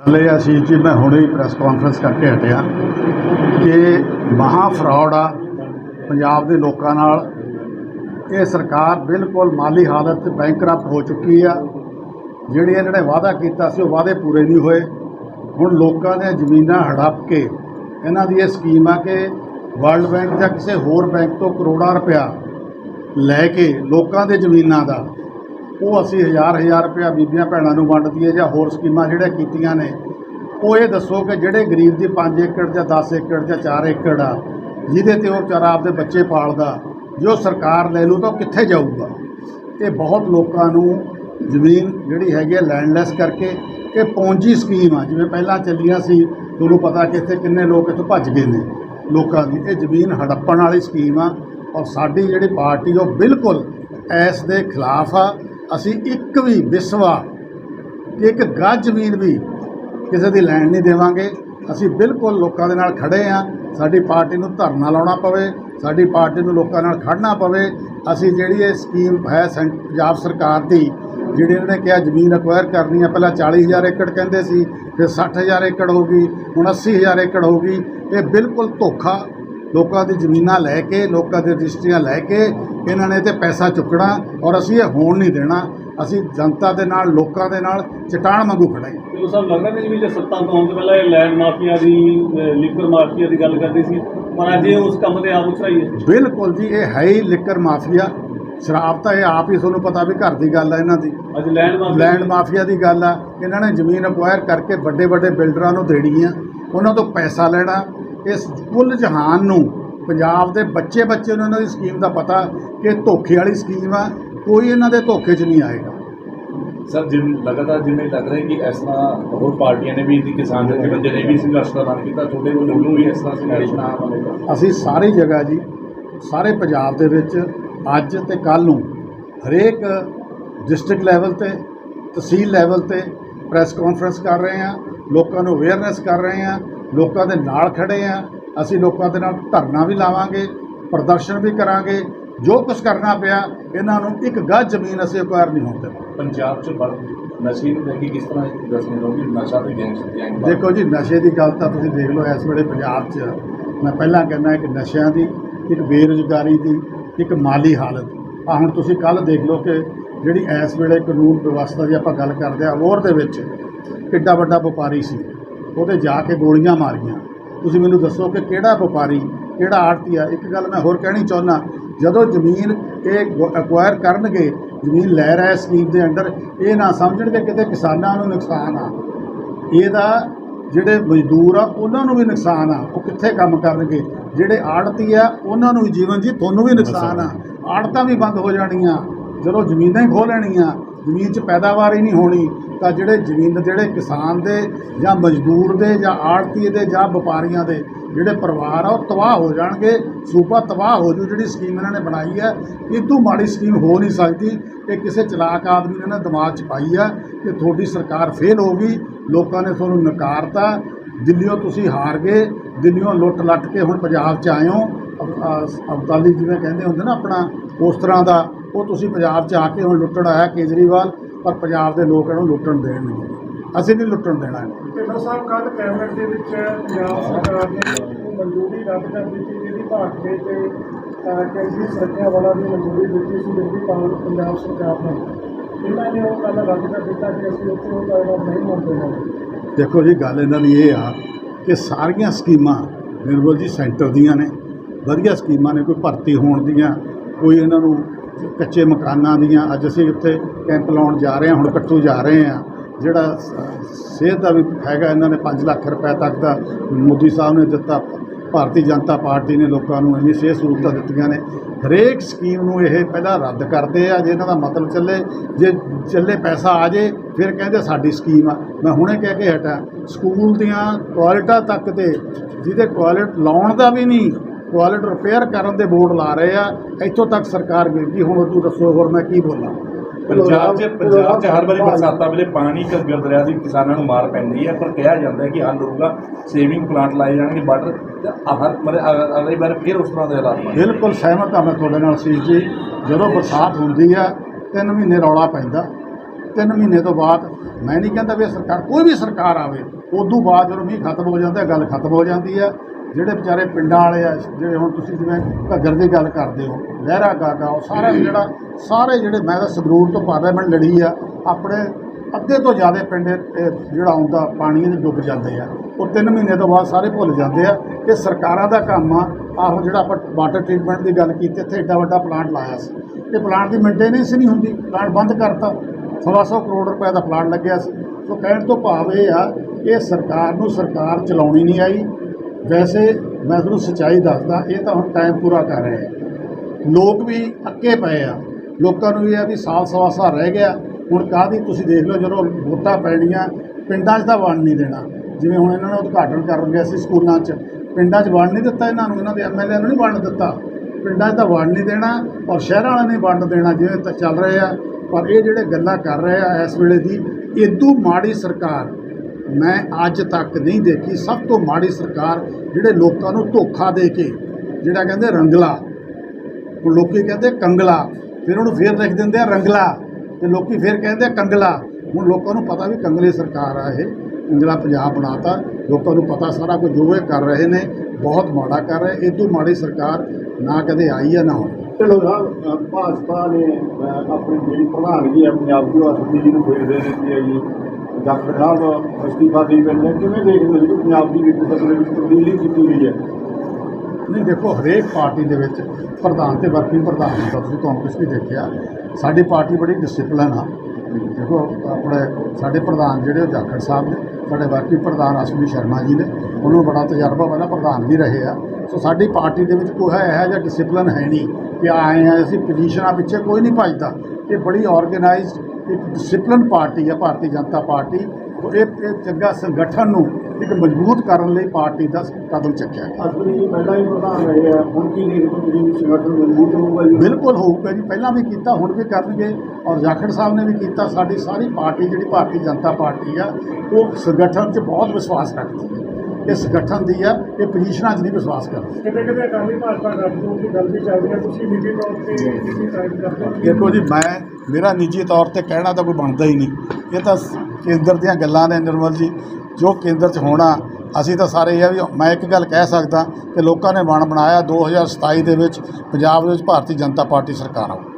ਹਲੇ ਆਸ਼ੀਸ਼ ਜੀ, ਮੈਂ ਹੁਣੇ ਹੀ ਪ੍ਰੈਸ ਕਾਨਫਰੰਸ ਕਰਕੇ ਹਟਿਆ ਕਿ ਮਹਾ ਫਰਾਡ ਆ ਪੰਜਾਬ ਦੇ ਲੋਕਾਂ ਨਾਲ। ਇਹ ਸਰਕਾਰ ਬਿਲਕੁਲ ਮਾਲੀ ਹਾਲਤ 'ਚ ਬੈਂਕਰਪਟ ਹੋ ਚੁੱਕੀ ਆ। ਜਿਹੜੇ ਇਹਨਾਂ ਨੇ ਵਾਅਦਾ ਕੀਤਾ ਸੀ, ਉਹ ਵਾਅਦੇ ਪੂਰੇ ਨਹੀਂ ਹੋਏ। ਹੁਣ ਲੋਕਾਂ ਦੀਆਂ ਜ਼ਮੀਨਾਂ ਹੜੱਪ ਕੇ ਇਹਨਾਂ ਦੀ ਇਹ ਸਕੀਮ ਆ ਕਿ ਵਰਲਡ ਬੈਂਕ ਜਾਂ ਕਿਸੇ ਹੋਰ ਬੈਂਕ ਤੋਂ ਕਰੋੜਾਂ ਰੁਪਇਆ ਲੈ ਕੇ ਲੋਕਾਂ ਦੇ ਜ਼ਮੀਨਾਂ ਦਾ ਉਹ ਅਸੀਂ ਹਜ਼ਾਰ ਹਜ਼ਾਰ ਰੁਪਇਆ ਬੀਬੀਆਂ ਭੈਣਾਂ ਨੂੰ ਵੰਡਦੀ ਹੈ ਜਾਂ ਹੋਰ ਸਕੀਮਾਂ ਜਿਹੜੀਆਂ ਕੀਤੀਆਂ ਨੇ, ਉਹ ਇਹ ਦੱਸੋ ਕਿ ਜਿਹੜੇ ਗਰੀਬ ਦੀ 5 ਏਕੜ ਜਾਂ 10 ਏਕੜ ਜਾਂ 4 ਏਕੜ ਆ, ਜਿਹਦੇ ਤੇ ਉਹ ਵਿਚਾਰਾ ਆਪਦੇ ਬੱਚੇ ਪਾਲਦਾ, ਜੋ ਸਰਕਾਰ ਲੈ ਲੂ ਤਾਂ ਉਹ ਕਿੱਥੇ ਜਾਊਗਾ? ਇਹ ਬਹੁਤ ਲੋਕਾਂ ਨੂੰ ਜ਼ਮੀਨ ਜਿਹੜੀ ਹੈਗੀ ਹੈ ਲੈਂਡਲੈਸ ਕਰਕੇ ਇਹ ਪੌਂਜੀ ਸਕੀਮ ਆ, ਜਿਵੇਂ ਪਹਿਲਾਂ ਚੱਲੀਆਂ ਸੀ, ਤੁਹਾਨੂੰ ਪਤਾ ਕਿ ਇੱਥੇ ਕਿੰਨੇ ਲੋਕ ਇੱਥੋਂ ਭੱਜ ਗਏ ਨੇ ਲੋਕਾਂ ਦੀ। ਇਹ ਜ਼ਮੀਨ ਹੜੱਪਣ ਵਾਲੀ ਸਕੀਮ ਆ ਔਰ ਸਾਡੀ ਜਿਹੜੀ ਪਾਰਟੀ ਉਹ ਬਿਲਕੁਲ ਇਸ ਦੇ ਖਿਲਾਫ ਆ। ਅਸੀਂ ਇੱਕ ਵੀ ਵਿਸਵਾ ਕਿ ਇੱਕ ਗੱਜ ਜ਼ਮੀਨ ਵੀ ਕਿਸੇ ਦੀ ਲੈਣ ਨਹੀਂ ਦੇਵਾਂਗੇ। ਅਸੀਂ ਬਿਲਕੁਲ ਲੋਕਾਂ ਦੇ ਨਾਲ ਖੜੇ ਆ। ਸਾਡੀ ਪਾਰਟੀ ਨੂੰ ਧਰਨਾ ਲਾਉਣਾ ਪਵੇ, ਸਾਡੀ ਪਾਰਟੀ ਨੂੰ ਲੋਕਾਂ ਨਾਲ ਖੜਨਾ ਪਵੇ। ਅਸੀਂ ਜਿਹੜੀ ਇਹ ਸਕੀਮ ਹੈ ਸੈਂ- ਪੰਜਾਬ ਸਰਕਾਰ ਦੀ, ਜਿਹੜੀ ਇਹਨਾਂ ਨੇ ਕਿਹਾ ਜ਼ਮੀਨ ਅਕਵਾਇਰ ਕਰਨੀ ਆ, ਪਹਿਲਾਂ 40000 ਏਕੜ ਕਹਿੰਦੇ ਸੀ, ਫਿਰ 60000 ਏਕੜ ਹੋ ਗਈ, ਹੁਣ 80000 ਏਕੜ ਹੋ ਗਈ, ਇਹ ਬਿਲਕੁਲ ਧੋਖਾ ਲੋਕਾਂ ਦੀ ਜ਼ਮੀਨਾਂ ਲੈ ਕੇ ਲੋਕਾਂ ਦੀ ਰਜਿਸਟਰੀਆਂ ਲੈ ਕੇ ਇਹਨਾਂ ਨੇ ਤੇ ਪੈਸਾ ਚੁੱਕਣਾ ਔਰ ਅਸੀਂ ਇਹ ਹੋਣ ਨਹੀਂ ਦੇਣਾ। ਅਸੀਂ ਜਨਤਾ ਦੇ ਨਾਲ ਲੋਕਾਂ ਦੇ ਨਾਲ ਚਟਾਨ ਵਾਂਗੂ ਖੜਾਂਗੇ ਮੈਨੂੰ ਸਭ ਲੱਗਦਾ ਨਹੀਂ ਜੇ ਸੱਤਾ ਤੋਂ ਆਉਣ ਤੋਂ ਪਹਿਲਾਂ ਇਹ ਲੈਂਡ ਮਾਫੀਆ ਦੀ ਲਿਕਰ ਮਾਫੀਆ ਦੀ ਗੱਲ ਕਰਦੇ ਸੀ ਪਰ ਅੱਜ ਇਹ ਉਸ ਕੰਮ ਤੇ ਆਪ ਉਤਰਾਈ ਹੈ। ਬਿਲਕੁਲ ਜੀ ਇਹ ਹੈ ਹੀ ਲਿਕਰ ਮਾਫੀਆ। ਸ਼ਰਾਬ ਤਾਂ ਇਹ ਆਪ ਹੀ ਤੁਹਾਨੂੰ ਪਤਾ ਵੀ ਘਰ ਦੀ ਗੱਲ ਹੈ ਇਹਨਾਂ ਦੀ। ਅੱਜ ਲੈਂਡ ਮਾਫੀਆ ਲੈਂਡ ਮਾਫੀਆ ਦੀ ਗੱਲ ਆ। ਇਹਨਾਂ ਨੇ ਜ਼ਮੀਨ ਅਕਵਾਇਰ ਕਰਕੇ ਵੱਡੇ ਵੱਡੇ ਬਿਲਡਰਾਂ ਨੂੰ ਦੇਣੀਆਂ ਉਹਨਾਂ ਤੋਂ ਪੈਸਾ ਲੈਣਾ ਇਸ ਕੁੱਲ ਜਹਾਨ ਨੂੰ ਪੰਜਾਬ ਦੇ ਬੱਚੇ ਬੱਚੇ ਨੂੰ ਇਹਨਾਂ ਦੀ ਸਕੀਮ ਦਾ ਪਤਾ ਕਿ ਧੋਖੇ ਵਾਲੀ ਸਕੀਮ ਆ ਕੋਈ ਇਹਨਾਂ ਦੇ ਧੋਖੇ 'ਚ ਨਹੀਂ ਆਏਗਾ। ਸਰ ਜਿਨ ਲਗਾਤਾਰ ਜਿਵੇਂ ਲੱਗ ਰਿਹਾ ਕਿ ਇਸ ਤਰ੍ਹਾਂ ਹੋਰ ਪਾਰਟੀਆਂ ਨੇ ਵੀ ਇਹਦੀ ਕਿਸਾਨ ਜਥੇਬੰਦੀ ਨੇ ਵੀ ਸੰਘਰਸ਼ ਦਾ ਐਲਾਨ ਕੀਤਾ ਤੁਹਾਡੇ ਵੱਲੋਂ ਵੀ ਇਸ ਤਰ੍ਹਾਂ ਸੰਘਰਸ਼ ਨਾ ਹੋਵੇਗਾ? ਅਸੀਂ ਸਾਰੀ ਜਗ੍ਹਾ ਜੀ ਸਾਰੇ ਪੰਜਾਬ ਦੇ ਵਿੱਚ ਅੱਜ ਤੇ ਕੱਲ ਨੂੰ ਹਰੇਕ ਡਿਸਟ੍ਰਿਕਟ ਲੈਵਲ ਤੇ ਤਹਿਸੀਲ ਲੈਵਲ ਤੇ ਪ੍ਰੈਸ ਕਾਨਫਰੰਸ ਕਰ ਰਹੇ ਹਾਂ ਲੋਕਾਂ ਨੂੰ ਅਵੇਅਰਨੈਸ ਕਰ ਰਹੇ ਹਾਂ ਲੋਕਾਂ ਦੇ ਨਾਲ ਖੜੇ ਹਾਂ ਅਸੀਂ ਲੋਕਾਂ ਦੇ ਨਾਲ ਧਰਨਾ ਵੀ ਲਾਵਾਂਗੇ ਪ੍ਰਦਰਸ਼ਨ ਵੀ ਕਰਾਂਗੇ। ਜੋ ਕੁਝ ਕਰਨਾ ਪਿਆ ਇਹਨਾਂ ਨੂੰ ਇੱਕ ਗੱਜ ਜ਼ਮੀਨ ਅਸੀਂ ਅਕਵਾਇਰ ਨਹੀਂ ਹੋਣ ਦੇਵਾਂਗੇ ਪੰਜਾਬ 'ਚ ਨਸ਼ੇ ਨੂੰ ਲੈ ਕੇ ਕਿਸ ਤਰ੍ਹਾਂ ਦੱਸਣੇ ਚਾਹੋਗੇ ਨਸ਼ਾ ਤੇ ਗੈਂਗ ਗੈਂਗ ਦੇਖੋ ਜੀ ਨਸ਼ੇ ਦੀ ਗੱਲ ਤਾਂ ਤੁਸੀਂ ਦੇਖ ਲਓ ਇਸ ਵੇਲੇ ਪੰਜਾਬ 'ਚ ਮੈਂ ਪਹਿਲਾਂ ਕਹਿੰਦਾ ਕਿ ਨਸ਼ਿਆਂ ਦੀ ਇੱਕ ਬੇਰੁਜ਼ਗਾਰੀ ਦੀ ਇੱਕ ਮਾਲੀ ਹਾਲਤ। ਆ ਹੁਣ ਤੁਸੀਂ ਕੱਲ ਦੇਖ ਲਓ ਕਿ ਜਿਹੜੀ ਇਸ ਵੇਲੇ ਕਾਨੂੰਨ ਵਿਵਸਥਾ ਦੀ ਆਪਾਂ ਗੱਲ ਕਰਦੇ ਆ ਵੋਰ ਦੇ ਵਿੱਚ ਕਿੱਡਾ ਵੱਡਾ ਵਪਾਰੀ ਸੀ। ਉਹਦੇ ਜਾ ਕੇ ਗੋਲੀਆਂ ਮਾਰੀਆਂ। ਤੁਸੀਂ ਮੈਨੂੰ ਦੱਸੋ ਕਿ ਕਿਹੜਾ ਵਪਾਰੀ ਕਿਹੜਾ ਆੜਤੀ ਆ ਇੱਕ ਗੱਲ ਮੈਂ ਹੋਰ ਕਹਿਣੀ ਚਾਹੁੰਦਾ ਜਦੋਂ ਜ਼ਮੀਨ ਇਹ ਅਕਵਾਇਰ ਕਰਨਗੇ ਜ਼ਮੀਨ ਲੈ ਰਿਹਾ ਸਕੀਮ ਦੇ ਅੰਡਰ ਇਹ ਨਾ ਸਮਝਣਗੇ ਕਿਤੇ ਕਿਸਾਨਾਂ ਨੂੰ ਨੁਕਸਾਨ ਆ। ਇਹਦਾ ਜਿਹੜੇ ਮਜ਼ਦੂਰ ਆ ਉਹਨਾਂ ਨੂੰ ਵੀ ਨੁਕਸਾਨ ਆ। ਉਹ ਕਿੱਥੇ ਕੰਮ ਕਰਨਗੇ? ਜਿਹੜੇ ਆੜਤੀ ਆ ਉਹਨਾਂ ਨੂੰ ਵੀ ਜੀਵਨ ਜੀ ਤੁਹਾਨੂੰ ਵੀ ਨੁਕਸਾਨ ਆ। ਆੜਤਾਂ ਵੀ ਬੰਦ ਹੋ ਜਾਣੀਆਂ। ਜਦੋਂ ਜ਼ਮੀਨਾਂ ਹੀ ਖੋਹ ਲੈਣੀਆਂ ਜ਼ਮੀਨ 'ਚ ਪੈਦਾਵਾਰ ਹੀ ਨਹੀਂ ਹੋਣੀ, ਤਾਂ ਜਿਹੜੇ ਜ਼ਮੀਨ, ਜਿਹੜੇ ਕਿਸਾਨ ਦੇ ਜਾਂ ਮਜ਼ਦੂਰ ਦੇ ਜਾਂ ਆੜਤੀ ਦੇ ਜਾਂ ਵਪਾਰੀਆਂ ਦੇ, ਜਿਹੜੇ ਪਰਿਵਾਰ ਆ, ਉਹ ਤਬਾਹ ਹੋ ਜਾਣਗੇ, ਸੂਬਾ ਤਬਾਹ ਹੋ ਜੂ, ਜਿਹੜੀ ਸਕੀਮ ਇਹਨਾਂ ਨੇ ਬਣਾਈ ਹੈ। ਇਹ ਤੋਂ ਮਾੜੀ ਸਕੀਮ ਹੋ ਨਹੀਂ ਸਕਦੀ, ਇਹ ਕਿਸੇ ਚਲਾਕ ਆਦਮੀ ਨੇ ਨਾ ਦਿਮਾਗ 'ਚ ਪਾਈ ਆ ਕਿ ਤੁਹਾਡੀ ਸਰਕਾਰ ਫੇਲ ਹੋ ਗਈ, ਲੋਕਾਂ ਨੇ ਤੁਹਾਨੂੰ ਨਕਾਰਤਾ ਦਿੱਲੀੋਂ ਤੁਸੀਂ ਹਾਰ ਗਏ ਦਿੱਲੀੋਂ ਲੁੱਟ ਲੱਟ ਕੇ ਹੁਣ ਪੰਜਾਬ 'ਚ ਆਏ ਹੋ। ਅਬ- ਅਬਦਾਲੀ ਜਿਵੇਂ ਕਹਿੰਦੇ ਹੁੰਦੇ ਨਾ ਆਪਣਾ, ਉਸ ਤਰ੍ਹਾਂ ਦਾ ਉਹ ਤੁਸੀਂ ਪੰਜਾਬ 'ਚ ਆ ਕੇ ਹੁਣ ਲੁੱਟਣ ਆਇਆ ਕੇਜਰੀਵਾਲ ਪਰ ਪੰਜਾਬ ਦੇ ਲੋਕ ਇਹਨੂੰ ਲੁੱਟਣ ਦੇਣਗੇ ਅਸੀਂ ਨਹੀਂ ਲੁੱਟਣ ਦੇਣਾ ਢਿੱਲੋਂ ਸਾਹਿਬ ਕੱਲ੍ਹ ਕੈਬਨਿਟ ਦੇ ਵਿੱਚ ਪੰਜਾਬ ਸਰਕਾਰ ਨੇ ਮਨਜ਼ੂਰੀ ਰੱਦ ਕਰ ਦਿੱਤੀ ਜਿਹਦੀ ਭਾਰਤੀ ਤੇ ਕੇਂਦਰੀ ਸੁਰੱਖਿਆ ਵਾਲਾ ਦੀ ਮਨਜ਼ੂਰੀ ਦਿੱਤੀ ਸੀ ਜਿਹੜੀ ਪੰਜਾਬ ਸਰਕਾਰ ਨੇ। ਇਹਨਾਂ ਨੇ ਉਹ ਕੱਲ੍ਹ ਰੱਦ ਕਰ ਦਿੱਤਾ ਕਿ ਅਸੀਂ ਉੱਥੇ ਉਹ ਕਾਇਦਾ ਨਹੀਂ ਮੰਨਦੇ ਹਾਂ ਦੇਖੋ ਜੀ ਗੱਲ ਇਹਨਾਂ ਦੀ ਇਹ ਆ ਕਿ ਸਾਰੀਆਂ ਸਕੀਮਾਂ ਨਿਰਮਲ ਜੀ ਸੈਂਟਰ ਦੀਆਂ ਨੇ। ਵਧੀਆ ਸਕੀਮਾਂ ਨੇ ਕੋਈ ਭਰਤੀ ਹੋਣ ਦੀਆਂ ਕੋਈ ਇਹਨਾਂ ਨੂੰ ਕੱਚੇ ਮਕਾਨਾਂ ਦੀਆਂ। ਅੱਜ ਅਸੀਂ ਉੱਥੇ ਕੈਂਪ ਲਾਉਣ ਜਾ ਰਹੇ ਹਾਂ, ਹੁਣ ਕੱਟੂ ਜਾ ਰਹੇ ਹਾਂ। ਜਿਹੜਾ ਸਿਹਤ ਦਾ ਵੀ ਹੈਗਾ, ਇਹਨਾਂ ਨੇ 5 ਲੱਖ ਰੁਪਏ ਤੱਕ ਦਾ ਮੋਦੀ ਸਾਹਿਬ ਨੇ ਦਿੱਤਾ। ਭਾਰਤੀ ਜਨਤਾ ਪਾਰਟੀ ਨੇ ਲੋਕਾਂ ਨੂੰ ਇੰਨੀ ਸਿਹਤ ਸਹੂਲਤਾਂ ਦਿੱਤੀਆਂ ਨੇ। ਹਰੇਕ ਸਕੀਮ ਨੂੰ ਇਹ ਪਹਿਲਾਂ ਰੱਦ ਕਰਦੇ ਆ, ਜੇ ਇਹਨਾਂ ਦਾ ਮਤਲਬ ਚੱਲੇ, ਜੇ ਚੱਲੇ ਪੈਸਾ ਆ ਜੇ, ਫਿਰ ਕਹਿੰਦੇ ਸਾਡੀ ਸਕੀਮ ਆ। ਮੈਂ ਹੁਣੇ ਕਹਿ ਕੇ ਹਟਾ ਸਕੂਲ ਦੀਆਂ ਟਾਇਲਟਾਂ ਤੱਕ ਤੇ, ਜਿਹਦੇ ਕੁਆਲਿਟ ਲਾਉਣ ਦਾ ਵੀ ਨਹੀਂ ਟਾਇਲਟ ਰਿਪੇਅਰ ਕਰਨ ਦੇ ਬੋਰਡ ਲਾ ਰਹੇ ਆ। ਇੱਥੋਂ ਤੱਕ ਸਰਕਾਰ ਗਿਰ ਗਈ ਹੁਣ ਤੂੰ ਦੱਸੋ ਹੋਰ ਮੈਂ ਕੀ ਬੋਲਾਂ? ਪੰਜਾਬ 'ਚ ਪੰਜਾਬ 'ਚ ਹਰ ਵਾਰੀ ਬਰਸਾਤਾਂ ਵੇਲੇ ਪਾਣੀ ਘੱਗਰ ਦਰਿਆ ਦੀ ਕਿਸਾਨਾਂ ਨੂੰ ਮਾਰ ਪੈਂਦੀ ਹੈ ਪਰ ਕਿਹਾ ਜਾਂਦਾ ਕਿ ਹੱਲ ਹੋਊਗਾ ਸੇਵਿੰਗ ਪਲਾਂਟ ਲਾਏ ਜਾਣਗੇ ਤੇ ਹਰ ਮਰੇ ਅਗਲੀ ਵਾਰ ਫਿਰ ਉਸ ਤਰ੍ਹਾਂ ਦੇ ਹਾਲਾਤ ਬਿਲਕੁਲ ਸਹਿਮਤ ਹਾਂ ਮੈਂ ਤੁਹਾਡੇ ਨਾਲ ਸੀ ਜੀ। ਜਦੋਂ ਬਰਸਾਤ ਹੁੰਦੀ ਆ ਤਿੰਨ ਮਹੀਨੇ ਰੌਲਾ ਪੈਂਦਾ। ਤਿੰਨ ਮਹੀਨੇ ਤੋਂ ਬਾਅਦ ਮੈਂ ਨਹੀਂ ਕਹਿੰਦਾ ਵੀ ਸਰਕਾਰ ਕੋਈ ਵੀ ਸਰਕਾਰ ਆਵੇ ਉਦੋਂ ਬਾਅਦ ਜਦੋਂ ਮੀਂਹ ਖਤਮ ਹੋ ਜਾਂਦਾ ਗੱਲ ਖਤਮ ਹੋ ਜਾਂਦੀ ਹੈ ਜਿਹੜੇ ਵਿਚਾਰੇ ਪਿੰਡਾਂ ਵਾਲੇ ਆ ਜਿਹੜੇ ਹੁਣ ਤੁਸੀਂ ਜਿਵੇਂ ਘੱਗਰ ਦੀ ਗੱਲ ਕਰਦੇ ਹੋ, ਲਹਿਰਾ ਗਾਗਾ ਉਹ ਸਾਰਾ ਜਿਹੜਾ, ਸਾਰੇ ਜਿਹੜੇ ਮੈਂ ਤਾਂ ਸੰਗਰੂਰ ਤੋਂ ਪਾਰਲੀਮੈਂਟ ਲੜੀ ਆ, ਆਪਣੇ ਅੱਧੇ ਤੋਂ ਜ਼ਿਆਦਾ ਪਿੰਡ ਜਿਹੜਾ ਆਉਂਦਾ, ਪਾਣੀ ਦੇ ਡੁੱਬ ਜਾਂਦੇ ਆ। ਉਹ ਤਿੰਨ ਮਹੀਨੇ ਤੋਂ ਬਾਅਦ ਸਾਰੇ ਭੁੱਲ ਜਾਂਦੇ ਆ ਇਹ ਸਰਕਾਰਾਂ ਦਾ ਕੰਮ ਆ, ਆਹੋ ਜਿਹੜਾ ਆਪਾਂ ਵਾਟਰ ਟ੍ਰੀਟਮੈਂਟ ਦੀ ਗੱਲ ਕੀਤੀ, ਇੱਥੇ ਏਡਾ ਵੱਡਾ ਪਲਾਂਟ ਲਾਇਆ ਸੀ। ਇਹ ਪਲਾਂਟ ਦੀ ਮੇਨਟੇਨੈਂਸ ਨਹੀਂ ਹੁੰਦੀ ਪਲਾਂਟ ਬੰਦ ਕਰਤਾ। ਸਵਾ ਸੌ ਕਰੋੜ ਰੁਪਏ ਦਾ ਪਲਾਂਟ ਲੱਗਿਆ ਸੀ। ਸੋ ਕਹਿਣ ਤੋਂ ਭਾਵ ਇਹ ਆ, ਇਹ ਸਰਕਾਰ ਨੂੰ ਸਰਕਾਰ ਚਲਾਉਣੀ ਨਹੀਂ ਆਈ ਵੈਸੇ ਮੈਂ ਤੁਹਾਨੂੰ ਸੱਚਾਈ ਦੱਸਦਾ, ਇਹ ਤਾਂ ਹੁਣ ਟਾਈਮ ਪੂਰਾ ਕਰ ਰਹੇ ਆ। ਲੋਕ ਵੀ ਅੱਕੇ ਪਏ ਆ। ਲੋਕਾਂ ਨੂੰ ਇਹ ਆ ਵੀ ਸਾਲ ਸਵਾ ਸਾਲ ਰਹਿ ਗਿਆ। ਹੁਣ ਕਾਹਦੀ ਤੁਸੀਂ ਦੇਖ ਲਓ ਜਦੋਂ ਵੋਟਾਂ ਪੈਣੀਆਂ, ਪਿੰਡਾਂ 'ਚ ਤਾਂ ਵੰਡ ਨਹੀਂ ਦੇਣਾ। ਜਿਵੇਂ ਹੁਣ ਇਹਨਾਂ ਨੇ ਉਦਘਾਟਨ ਕਰਨ ਗਿਆ ਸੀ ਸਕੂਲਾਂ 'ਚ। ਪਿੰਡਾਂ 'ਚ ਵੰਡ ਨਹੀਂ ਦਿੱਤਾ ਇਹਨਾਂ ਨੂੰ, ਇਹਨਾਂ ਦੇ ਐਮਐਲਏ ਨੂੰ ਨਹੀਂ ਵੰਡ ਦਿੱਤਾ। ਪਿੰਡਾਂ 'ਚ ਤਾਂ ਵੰਡ ਨਹੀਂ ਦੇਣਾ ਔਰ ਸ਼ਹਿਰਾਂ ਵਾਲਿਆਂ ਨੇ ਵੰਡ ਦੇਣਾ, ਜਿਵੇਂ ਤਾਂ ਚੱਲ ਰਹੇ ਆ। ਪਰ ਇਹ ਜਿਹੜੇ ਗੱਲਾਂ ਕਰ ਰਹੇ ਆ ਇਸ ਵੇਲੇ ਦੀ ਇਦੋਂ ਮਾੜੀ ਸਰਕਾਰ ਮੈਂ ਅੱਜ ਤੱਕ ਨਹੀਂ ਦੇਖੀ। ਸਭ ਤੋਂ ਮਾੜੀ ਸਰਕਾਰ ਜਿਹੜੇ ਲੋਕਾਂ ਨੂੰ ਧੋਖਾ ਦੇ ਕੇ ਜਿਹੜਾ ਕਹਿੰਦੇ ਰੰਗਲਾ ਹੁਣ ਲੋਕੀ ਕਹਿੰਦੇ ਕੰਗਲਾ ਫਿਰ ਉਹਨੂੰ ਫੇਰ ਲਿਖ ਦਿੰਦੇ ਆ ਰੰਗਲਾ ਤੇ ਲੋਕੀ ਫੇਰ ਕਹਿੰਦੇ ਕੰਗਲਾ। ਹੁਣ ਲੋਕਾਂ ਨੂੰ ਪਤਾ ਵੀ ਕੰਗਲੇ ਸਰਕਾਰ ਆ ਇਹ ਕੰਗਲਾ ਪੰਜਾਬ ਬਣਾਤਾ। ਲੋਕਾਂ ਨੂੰ ਪਤਾ ਸਾਰਾ ਕੁਝ ਜੋ ਇਹ ਕਰ ਰਹੇ ਨੇ ਬਹੁਤ ਮਾੜਾ ਕਰ ਰਹੇ। ਇਹ ਤੋਂ ਮਾੜੀ ਸਰਕਾਰ ਨਾ ਕਦੇ ਆਈ ਆ ਨਾ ਹੋਣੀ। ਚਲੋ ਸਾਹਿਬ ਭਾਜਪਾ ਨੇ ਅਹ, ਆਪਣੀ ਜਿਹੜੀ ਪ੍ਰਧਾਨਗੀ ਹੈ ਪੰਜਾਬ ਦੀ ਉਹ ਅਸਲੀ ਜੀ ਨੂੰ ਫੇਰਦੇ ਦਿੱਤੀ ਹੈ ਜੀ। ਡਾਕਟਰ ਸਾਹਿਬ, ਅਸਤੀਫਾ ਦੇ ਬੰਦੇ ਕਿਵੇਂ ਦੇਖਦੇ ਹੋ ਜੀ ਪੰਜਾਬ ਦੀ ਵਿਦਿਅਕ ਦੇ ਵਿੱਚ ਤਬਦੀਲੀ ਕੀਤੀ ਗਈ ਹੈ? ਨਹੀਂ, ਦੇਖੋ, ਹਰੇਕ ਪਾਰਟੀ ਦੇ ਵਿੱਚ ਪ੍ਰਧਾਨ ਤੇ ਵਰਕਿੰਗ ਪ੍ਰਧਾਨ ਹੁੰਦਾ, ਤੁਸੀਂ ਕਾਂਗਰਸ ਵੀ ਦੇਖਿਆ, ਸਾਡੀ ਪਾਰਟੀ ਬੜੀ ਡਿਸਪਲਿਨ ਆ। ਦੇਖੋ, ਆਪਣੇ ਸਾਡੇ ਪ੍ਰਧਾਨ ਜਿਹੜੇ ਉਹ ਜਾਖੜ ਸਾਹਿਬ ਨੇ, ਸਾਡੇ ਵਰਕਿੰਗ ਪ੍ਰਧਾਨ ਅਸ਼ਵਨੀ ਸ਼ਰਮਾ ਜੀ ਨੇ, ਉਹਨੂੰ ਬੜਾ ਤਜਰਬਾ ਪਹਿਲਾਂ ਪ੍ਰਧਾਨ ਵੀ ਰਹੇ ਆ। ਸੋ ਸਾਡੀ ਪਾਰਟੀ ਦੇ ਵਿੱਚ ਕੋਈ ਇਹੋ ਜਿਹਾ ਡਿਸਪਲਿਨ ਹੈ ਨਹੀਂ ਕਿ ਆਏ ਆ, ਅਸੀਂ ਪੋਜੀਸ਼ਨਾਂ ਪਿੱਛੇ ਕੋਈ ਨਹੀਂ ਭੱਜਦਾ। ਇਹ ਬੜੀ ਆਰਗੇਨਾਈਜ਼ਡ ਇੱਕ ਡਿਸਪਲਿਨ ਪਾਰਟੀ ਹੈ ਭਾਰਤੀ ਜਨਤਾ ਪਾਰਟੀ ਉਹ ਇਹ ਇਹ ਚੰਗਾ ਸੰਗਠਨ ਨੂੰ ਇੱਕ ਮਜ਼ਬੂਤ ਕਰਨ ਲਈ ਪਾਰਟੀ ਦਾ ਕਦਮ ਚੱਕਿਆ ਗਿਆ। ਅਸਲੀ ਜੀ ਪਹਿਲਾਂ ਹੀ ਪ੍ਰਧਾਨ ਰਹੇ ਆ ਹੁਣ ਕੀ ਦੇਖਦੇ ਹੋ ਤੁਸੀਂ ਵੀ ਸੰਗਠਨ ਮਜ਼ਬੂਤ ਹੋਊਗਾ ਜੀ? ਬਿਲਕੁਲ ਹੋਊਗਾ ਜੀ ਪਹਿਲਾਂ ਵੀ ਕੀਤਾ ਹੁਣ ਵੀ ਕਰਨਗੇ ਔਰ ਜਾਖੜ ਸਾਹਿਬ ਨੇ ਵੀ ਕੀਤਾ ਸਾਡੀ ਸਾਰੀ ਪਾਰਟੀ ਜਿਹੜੀ ਭਾਰਤੀ ਜਨਤਾ ਪਾਰਟੀ ਆ ਉਹ ਸੰਗਠਨ 'ਚ ਬਹੁਤ ਵਿਸ਼ਵਾਸ ਰੱਖਦੀ ਹੈ। ਇਹ ਸੰਗਠਨ ਦੀ ਆ ਇਹ ਪੋਜੀਸ਼ਨਾਂ 'ਚ ਨਹੀਂ ਵਿਸ਼ਵਾਸ ਕਰਦੀ। ਕਿਤੇ ਕਿਤੇ ਅਕਾਲੀ ਭਾਜਪਾ ਗੱਠਜੋੜ ਦੀ ਗੱਲ ਵੀ ਚੱਲਦੀ ਹੈ ਤੁਸੀਂ ਨਿੱਜੀ ਤੌਰ ਤੇ ਕਰਦੇ ਹੋ। ਦੇਖੋ ਜੀ ਮੈਂ ਮੇਰਾ ਨਿੱਜੀ ਤੌਰ ਤੇ ਕਹਿਣਾ ਤਾਂ ਕੋਈ ਬਣਦਾ ਹੀ ਨਹੀਂ। ਇਹ ਤਾਂ ਕੇਂਦਰ ਦੀਆਂ ਗੱਲਾਂ ਨੇ ਨਿਰਮਲ ਜੀ। ਜੋ ਕੇਂਦਰ 'ਚ ਹੋਣਾ, ਅਸੀਂ ਤਾਂ ਸਾਰੇ ਇਹ ਆ ਵੀ ਮੈਂ ਇੱਕ ਗੱਲ ਕਹਿ ਸਕਦਾ ਕਿ ਲੋਕਾਂ ਨੇ ਮਨ ਬਣਾਇਆ 2027 ਦੇ ਵਿੱਚ, ਪੰਜਾਬ ਦੇ ਵਿੱਚ ਭਾਰਤੀ ਜਨਤਾ ਪਾਰਟੀ ਸਰਕਾਰ ਆਊ।